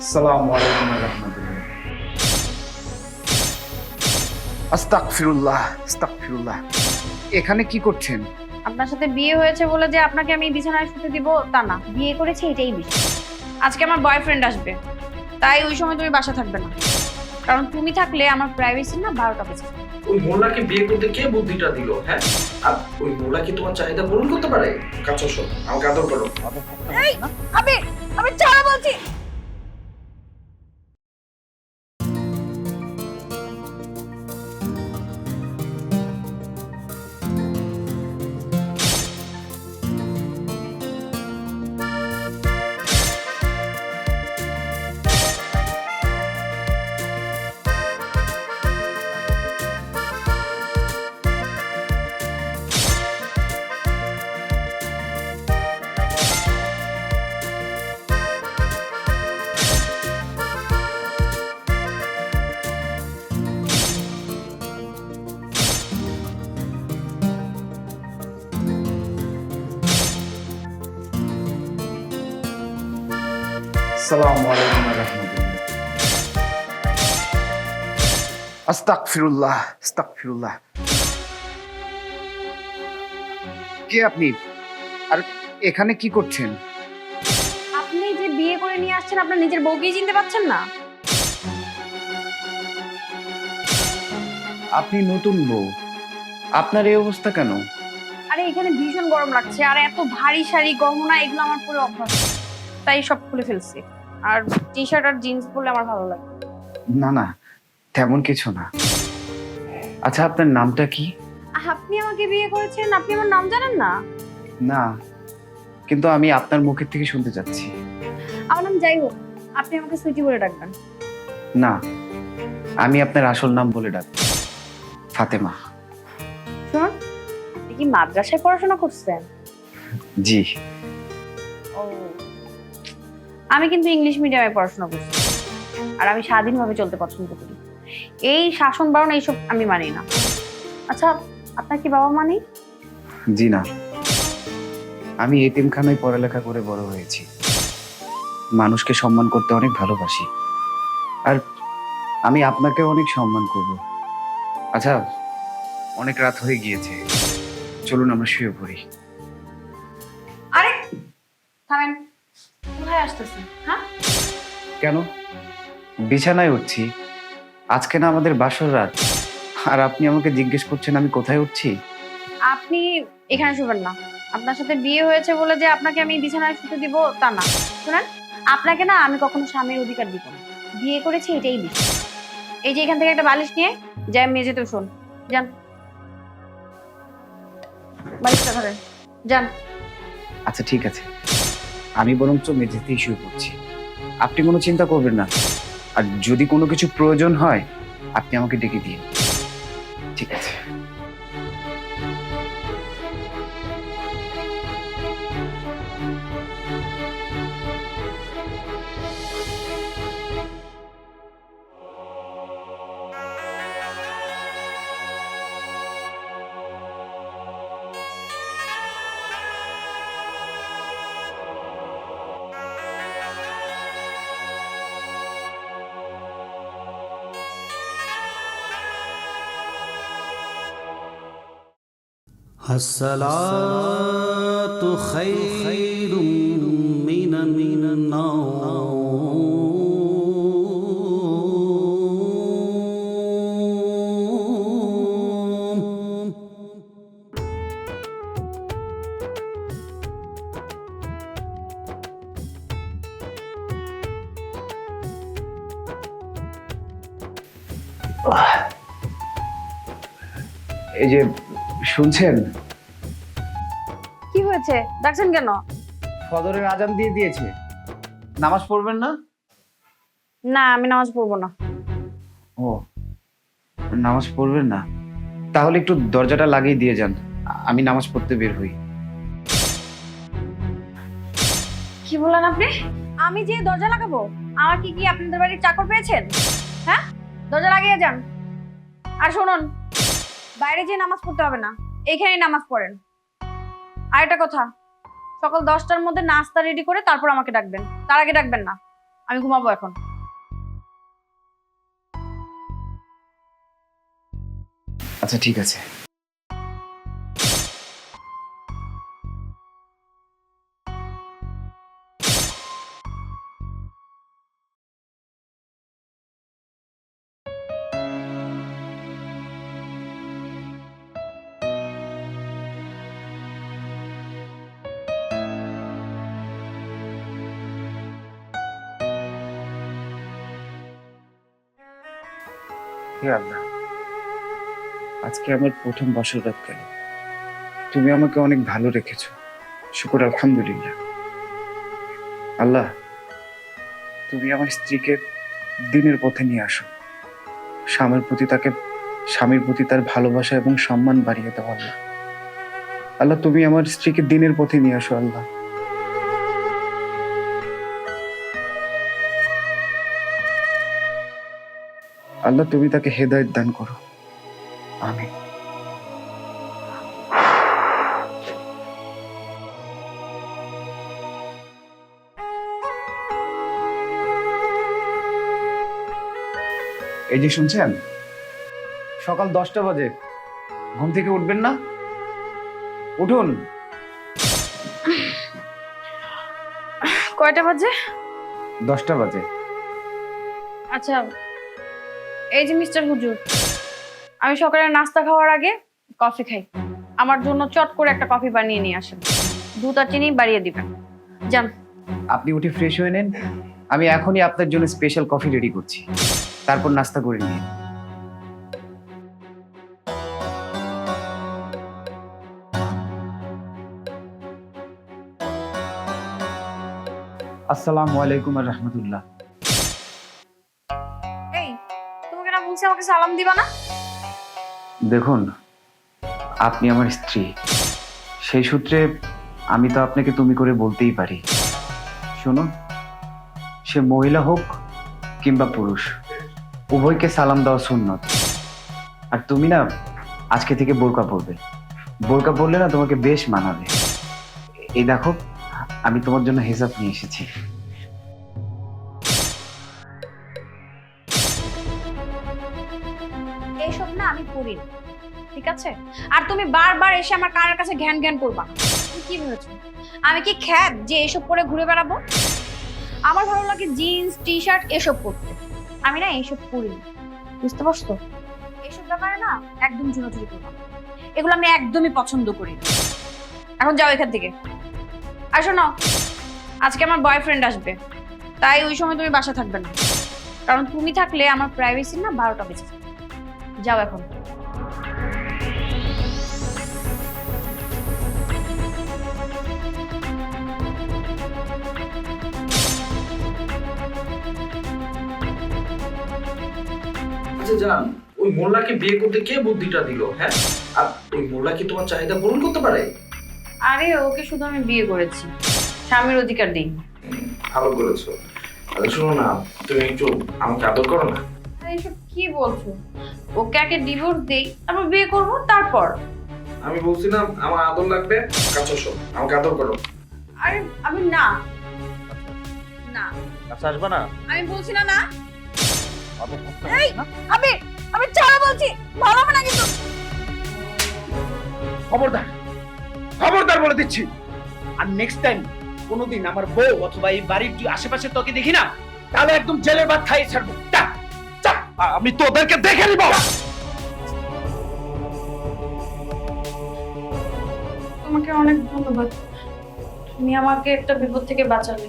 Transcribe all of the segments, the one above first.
আসসালামু আলাইকুম রহমতুল্লাহ। আস্তাগফিরুল্লাহ আস্তাগফিরুল্লাহ। এখানে কি করছেন? আপনার সাথে বিয়ে হয়েছে বলে যে আপনাকে আমি বিছানায় শুতে দিব তা না। বিয়ে করেছি এটাই বিষয়। আজকে আমার বয়ফ্রেন্ড আসবে। তাই ওই সময় তুমি বাসা থাকবে না। কারণ তুমি থাকলে আমার প্রাইভেসি না বারোটা বেজে। ওই মোলাকে বিয়ে করতে কে বুদ্ধিটা দিল হ্যাঁ? আর ওই মোলা কি তোমার চাহিদা পূরণ করতে পারে? কাছে শোন আমাকে আদর করো। আমি আমি ছাড়া বলছি। আসসালামু আলাইকুম রহমতুল্লাহ। আস্তাগফিরুল্লাহ আস্তাগফিরুল্লাহ। কে আপনি? আর এখানে কি করছেন? আপনি যে বিয়ে করে নিয়ে আসছেন আপনার নিজের বউকেই চিনতে পারছেন না? আপনি নতুন বউ। আপনার এই অবস্থা কেন? আরে এখানে ভীষণ গরম লাগছে আর এত ভারী শাড়ি গহনা এগুলো আমার পুরো অভ্যাস। তাই সব খুলে ফেলছি। আর টি শার্ট আর জিন্স পরলে আমার ভালো লাগে। না না তেমন কিছু না। আচ্ছা আপনার নামটা কি? আপনি আমাকে বিয়ে করেছেন আপনি আমার নাম জানেন না? না কিন্তু আমি আপনার মুখের থেকে শুনতে চাচ্ছি। আমার নাম যাই হোক আপনি আমাকে সুইটি বলে ডাকবেন। না আমি আপনার আসল নাম বলে ডাকবো ফাতেমা। শুনুন আপনি কি মাদ্রাসায় পড়াশোনা করছেন? জি। ও আমি কিন্তু ইংলিশ মিডিয়ামে পড়াশোনা করছি। আর আমি স্বাধীনভাবে চলতে পছন্দ করি। এই শাসন বারণ এইসব আমি মানি না। আচ্ছা আপনার কি বাবা মানি জি না। আমি এতিমখানায় পড়ালেখা করে বড় হয়েছি। মানুষকে সম্মান করতে অনেক ভালোবাসি। আর আমি আপনাকে অনেক সম্মান করব। আচ্ছা অনেক রাত হয়ে গিয়েছে। চলুন আমরা শুয়ে পড়ি। আরে থামেন। কোথায় আসতেছেন হ্যাঁ? কেন? বিছানায় উঠছি। আজকে না আমাদের বাসর রাত। আর আপনি আমাকে জিজ্ঞেস করছেন আমি কোথায় উঠছি? আপনি এখানে শুবেন না। আপনার সাথে বিয়ে হয়েছে বলে যে আপনাকে আমি বিছানায় শুতে দিব তা না। শুনেন আপনাকে না আমি কখনো স্বামীর অধিকার দিব না। বিয়ে করেছি এটাই বিষয় এই যে এখান থেকে একটা বালিশ নিয়ে যাই মেঝেতে শোন। যান। বালিশটা ধরেন। যান। আচ্ছা ঠিক আছে। আমি বরঞ্চ মেঝেতেই শুয়ে পড়ছি। আপনি কোনো চিন্তা করবেন না। আর যদি কোনো কিছু প্রয়োজন হয়, আপনি আমাকে ডেকে দিন। الصلاة خير من النوم এই যে শুনছেন কি হয়েছে? ডাকছেন কেন? ফদরের আজান দিয়ে দিয়েছে। নামাজ পড়বেন না? না আমি নামাজ পড়ব না। ও নামাজ পড়বেন না? তাহলে একটু দরজাটা লাগিয়ে দিয়ে যান। আমি নামাজ পড়তে বের হই। কি বললেন আপনি? আমি যে দরজা লাগাবো আমার কি কি আপনাদের বাড়ির চাকর পেয়েছেন? হ্যাঁ? দরজা লাগিয়ে যান। আর শুনুন বাইরে যেয়ে নামাজ পড়তে হবে না এখানেই নামাজ পড়েন। আর একটা কথা। সকাল দশটার মধ্যে নাস্তা রেডি করে তারপর আমাকে ডাকবেন। তার আগে ডাকবেন না। আমি ঘুমাবো এখন। আচ্ছা ঠিক আছে। হে আল্লাহ আজকে আমার প্রথম বছর রাত গেল তুমি আমাকে অনেক ভালো রেখেছো। শুকুর, আলহামদুলিল্লাহ। আল্লাহ, তুমি আমার স্ত্রীকে দিনের পথে নিয়ে আসো। স্বামীর প্রতি তাকে, স্বামীর প্রতি তার ভালোবাসা এবং সম্মান বাড়িয়ে দাও, আল্লাহ। আল্লাহ, তুমি আমার স্ত্রীকে দিনের পথে নিয়ে আসো, আল্লাহ। আল্লাহ তুমি তাকে হেদায়ত দান করো। আমি এই যে শুনছেন? সকাল দশটা বাজে। ঘুম থেকে উঠবেন না? উঠুন। কয়টা বাজে? দশটা বাজে। আচ্ছা এই যে মিস্টার হুজুর, আমি সকালে নাস্তা খাওয়ার আগে কফি খাই। আমার জন্য চট করে একটা কফি বানিয়ে নিয়ে আসেন। দুধ আর চিনি বাড়িয়ে দিবেন। যান। আপনি উঠে ফ্রেশ হয়ে নেন। আমি এখনই আপনার জন্য স্পেশাল কফি রেডি করছি। তারপর নাস্তা করে নিন। আসসালামু আলাইকুম আর রহমতুল্লাহ। বলছি, আমাকে সালাম দিবা না? দেখুন, আপনি আমার স্ত্রী। সেই সূত্রে আমি তো আপনাকে তুমি করে বলতেই পারি। শোনো সে মহিলা হোক কিংবা পুরুষ, উভয়কে সালাম দেওয়া সুন্নত। আর তুমি না, আজকে থেকে বোরকা পরবে। বোরকা পরলে না তোমাকে বেশ মানাবে। এই দেখো, আমি তোমার জন্য হিসাব নিয়ে এসেছি। আমি করি না। ঠিক আছে আর তুমি বারবার এসে আমার কানের কাছে ঘ্যান ঘ্যান করবা। তুমি কি ভেবেছো আমি কি খ্যাত যে এসব পরে ঘুরে বেড়াবো আমার ভালো লাগে জিন্স টি শার্ট এসব পরতে আমি না এইসব পরি না বুঝতে পারছ এইসব ব্যাপারে না একদম ঝুড়াঝুড়ি করব। এগুলো আমি একদমই পছন্দ করি এখন যাও এখান থেকে আর শোনো, আজকে আমার বয়ফ্রেন্ড আসবে তাই ওই সময় তুমি বাসা থাকবে না কারণ তুমি থাকলে আমার প্রাইভেসি না বারোটা বেজে যাবে। যাও এখন। আচ্ছা জান ওই মোল্লাকে বিয়ে করতে কে বুদ্ধিটা দিল হ্যাঁ? আর ওই মোল্লা কি তোমার চাহিদা পূরণ করতে পারে? আরে ওকে শুধু আমি বিয়ে করেছি। স্বামীর অধিকার দিই ভালো করেছ। আরে শোনো না তুমি একটু আমাকে আদর করো না। এসব কি বলছো? ওকে আগে ডিভোর্স দেই তারপর বিয়ে করব তারপর। আমি বলছিলাম আমার আদর লাগবে কাছে এসো আমাকে আদর করো। আরে আমি না। না। আচ্ছা আসবে না? আমি বলছি না না। এই আমি আমি ছাড়া বলছি ভালো হবে না কিন্তু। খবরদার খবরদার বলে দিচ্ছি। আর নেক্সট টাইম কোনোদিন আমার বউ অথবা এই বাড়ির আশেপাশে তোকে দেখি না তাহলে একদম জেলের ভাত খাইয়ে ছাড়বো। আমি তোদেরকে দেখে নিব! তোমাকে অনেক ধন্যবাদ। তুমি আমাকে একটা বিপদ থেকে বাঁচালে।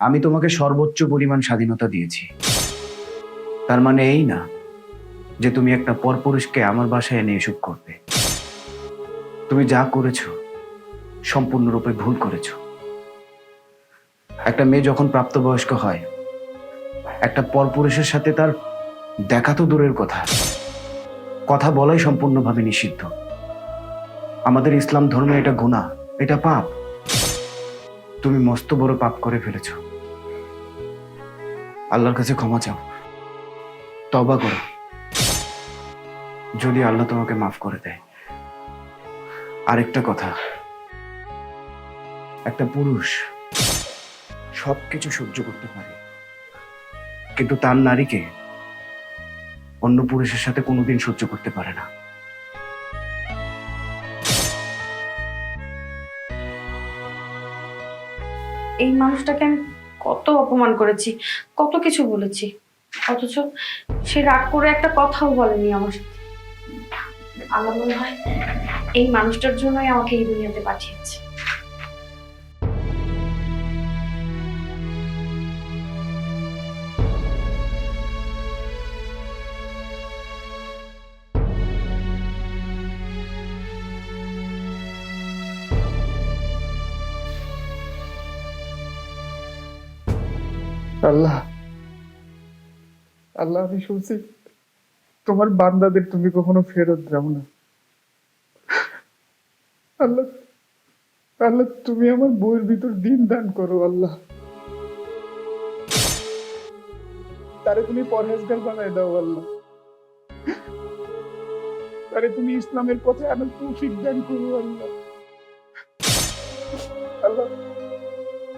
আমি তোমাকে সর্বোচ্চ পরিমাণ স্বাধীনতা দিয়েছি। তার মানে এই না যে তুমি একটা পরপুরুষকে আমার বাসায় এনে এসব করবে। তুমি যা করেছ সম্পূর্ণরূপে ভুল করেছ। একটা মেয়ে যখন প্রাপ্তবয়স্ক হয় একটা পরপুরুষের সাথে তার দেখা তো দূরের কথা। কথা বলাই সম্পূর্ণভাবে নিষিদ্ধ। আমাদের ইসলাম ধর্মে এটা গুনাহ, এটা পাপ। তুমি মস্ত বড় পাপ করে ফেলেছ। আল্লাহর কাছে ক্ষমা চাও। তবা করো। যদি আল্লাহ তোমাকে মাফ করে দেয়। আরেকটা কথা। একটা পুরুষ সবকিছু সহ্য করতে পারে। কিন্তু তার নারীকে অন্য পুরুষের সাথে কোনোদিন সহ্য করতে পারে না। এই মানুষটাকে আমি কত অপমান করেছি, কত কিছু বলেছি, অথচ সে রাগ করে একটা কথাও বলেনি আমার সাথে। আমার মনে হয় এই মানুষটার জন্যই আমাকে এই দুনিয়াতে পাঠিয়েছে। আল্লাহ আল্লাহ আমি শুনছি, তোমার বান্দাদের তুমি কখনো ফেরত দাও না। আল্লাহ আল্লাহ তুমি আমার বইয়ের ভিতর দিন দান করো, আল্লাহ। তারে তুমি পরহেজগার বানাই দাও, আল্লাহ। তারে তুমি ইসলামের পথে আনার তৌফিক দান করো, আল্লাহ। আল্লাহ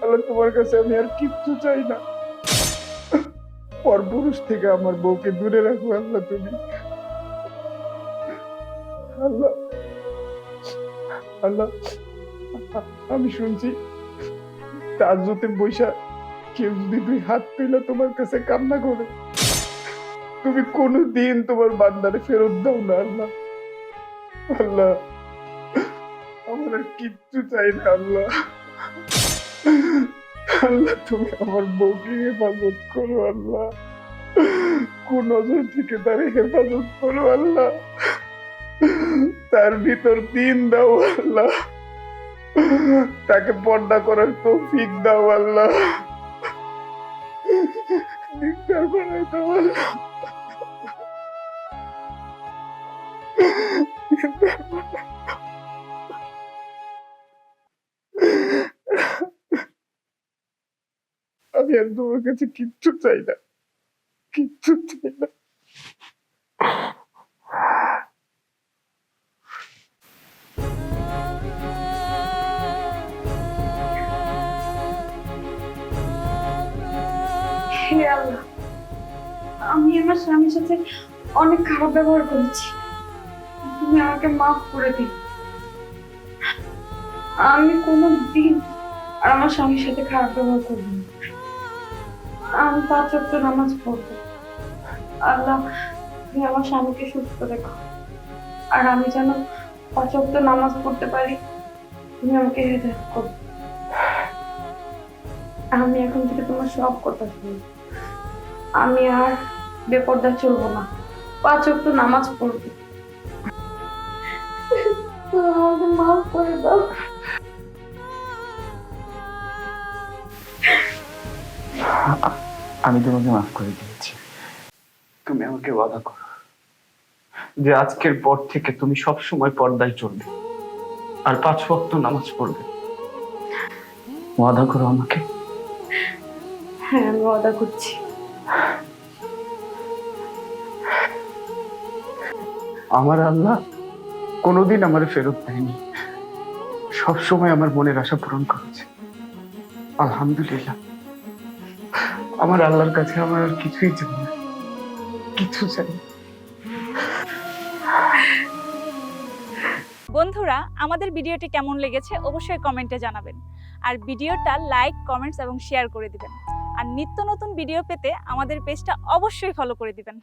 আল্লাহ তোমার কাছে আমি আর কিচ্ছু চাই না। পরপুরুষ থেকে আমার বউকে দূরে রাখো, আল্লাহ তুমি। আল্লাহ আল্লাহ, আমি শুনছি তাজতে বৈশা কেউ যদি দুই হাত পেলে তোমার কাছে কান্না করে, তুমি কোনো দিন তোমার বান্দারে ফেরত দাও না, আল্লাহ। আল্লাহ, আমার কিচ্ছু চাই না, আল্লাহ। আল্লাহ, তুমি আমার বউকে হেফাজত করো, আল্লাহ। কোন থেকে তার হেফাজত করো, আল্লাহ। তার ভিতর দিন দাও, আল্লাহ। তাকে পর্দা করার তৌফিক দাও, আল্লাহ। নিস্তার বানাই দাও, আল্লাহ। আমি আর তোমার কাছে কিচ্ছু চাই না। কিচ্ছু চাই না। আমি আমার স্বামীর সাথে অনেক খারাপ ব্যবহার করেছি। তুমি আমাকে মাফ করে দিন আমি কোনো দিন আমার স্বামীর সাথে খারাপ ব্যবহার করব না। আমি পাঁচ ওয়াক্ত নামাজ পড়ব। আল্লাহ, তুমি আমার স্বামীকে সুস্থ রেখো। আর আমি যেন পাঁচ ওয়াক্ত নামাজ পড়তে পারি, তুমি আমাকে হেদায়ত করো। আমি এখন থেকে তোমার সব কথা শুনব। আমি আর বেপর্দা চলবো না। পাঁচ ওয়াক্ত নামাজ পড়ব। মাফ করে দাও। আমি তোমাকে মাফ করে দিয়েছি। তুমি আমাকে ওয়াদা করো। যে আজকের পর থেকে তুমি সব সময় পর্দায় চলবে আর পাঁচ ওয়াক্ত নামাজ পড়বে। ওয়াদা করো আমাকে। হ্যাঁ আমি ওয়াদা করছি। আমার আল্লাহ কোনোদিন আমার ফেরত দেয়নি। সবসময় আমার মনের আশা পূরণ করেছে। আলহামদুলিল্লাহ। আমার আল্লাহর কাছে আমার আর কিছুই চাই না। কিছু চাই বন্ধুরা, আমাদের ভিডিওটি কেমন লেগেছে অবশ্যই কমেন্টে জানাবেন। আর ভিডিওটা লাইক, কমেন্টস এবং শেয়ার করে দিবেন। আর নিত্য নতুন ভিডিও পেতে আমাদের পেজটা অবশ্যই ফলো করে দিবেন।